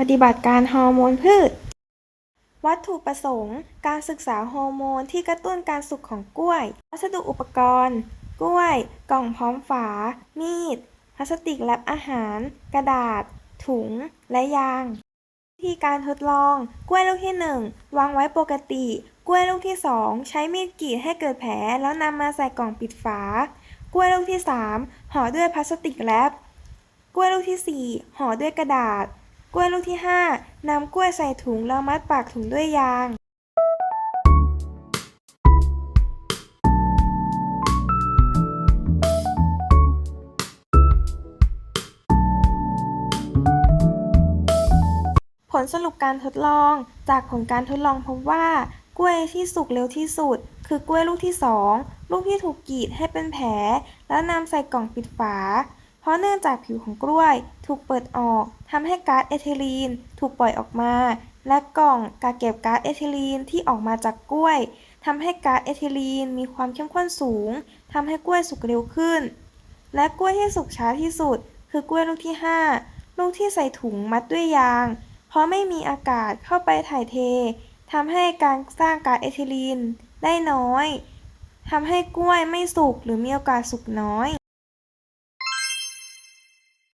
ปฏิบัติการฮอร์โมนพืช วัตถุประสงค์ การศึกษาฮอร์โมนที่กระตุ้นการสุกของกล้วย วัสดุอุปกรณ์ กล้วย กล่องพร้อมฝา มีด พลาสติกแรปอาหาร กระดาษ ถุง และยาง วิธีการทดลอง กล้วยลูกที่ 1 วางไว้ปกติ กล้วยลูกที่ 2 ใช้มีดกรีดให้เกิดแผลแล้วนำมาใส่กล่องปิดฝา กล้วยลูกที่ 3ห่อด้วยพลาสติกแรปกล้วยลูกที่ 4ห่อด้วยกระดาษ กล้วยลูกที่ 5นำกล้วยใส่ถุงแล้วมัดปากถุงด้วยยาง ผลสรุปการทดลอง จากผลการทดลองพบว่ากล้วยที่สุกเร็วที่สุด คือกล้วยลูกที่ 2 ลูกที่ถูกกรีดให้เป็นแผล แล้วนำใส่กล่องปิดฝา เพราะเนื่องจากผิวของกล้วยถูกเปิดออกทำให้ก๊าซเอทิลีนถูกปล่อยออกมา และกล่องกักเก็บก๊าซเอทิลีนที่ออกมาจากกล้วยทำให้ก๊าซเอทิลีนมีความเข้มข้นสูงทำให้กล้วยสุกเร็วขึ้น และกล้วยที่สุกช้าที่สุด คือกล้วยลูกที่ 5 ลูกที่ใส่ถุงมัดด้วยยาง เพราะไม่มีอากาศเข้าไปถ่ายเททำให้การสร้างก๊าซเอทิลีนได้น้อยทำให้กล้วยไม่สุกหรือมีโอกาสสุกน้อย